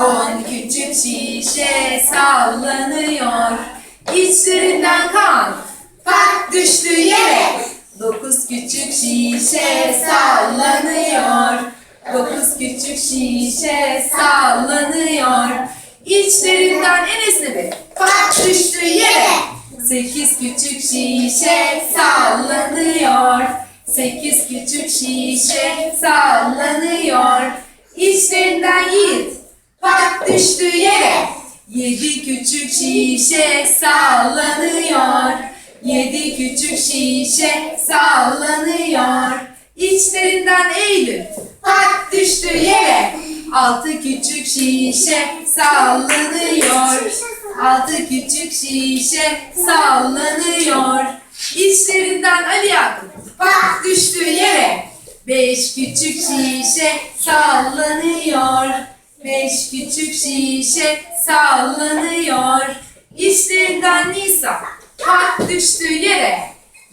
On küçük şişe sallanıyor. İçlerinden kan pat düştü yere. Dokuz küçük şişe sallanıyor. Dokuz küçük şişe sallanıyor. İçlerinden en esnedi. Pat düştü yere. Sekiz küçük şişe sallanıyor. Sekiz küçük şişe sallanıyor. İçlerinden yiğit pat düştü yere. Yedi küçük şişe sallanıyor. Yedi küçük şişe sallanıyor. İçlerinden Eylül pat düştü yere. Altı küçük şişe sallanıyor. Altı küçük şişe sallanıyor. İçlerinden Ali Yakup pat düştü yere. Beş küçük şişe sallanıyor. Beş küçük şişe sallanıyor. İçlerinden Nisa pat düştü yere.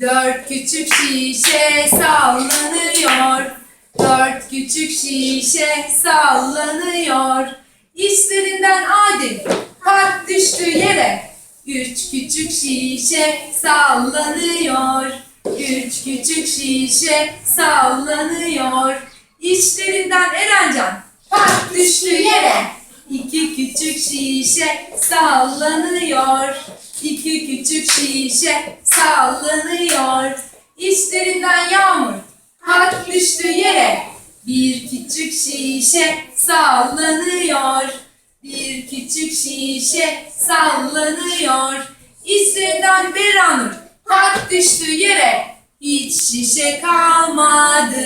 Dört küçük şişe sallanıyor. Dört küçük şişe sallanıyor. İçlerinden Adil pat düştü yere. Üç küçük şişe sallanıyor. Üç küçük şişe sallanıyor. İçlerinden Erencan pat düştü yere. İki küçük şişe sallanıyor. İki küçük şişe sallanıyor. İçlerinden Yağmur pat düştü yere. Bir küçük şişe sallanıyor. Bir küçük şişe sallanıyor. İçlerinden Beranur pat düştü yere. Hiç şişe kalmadı.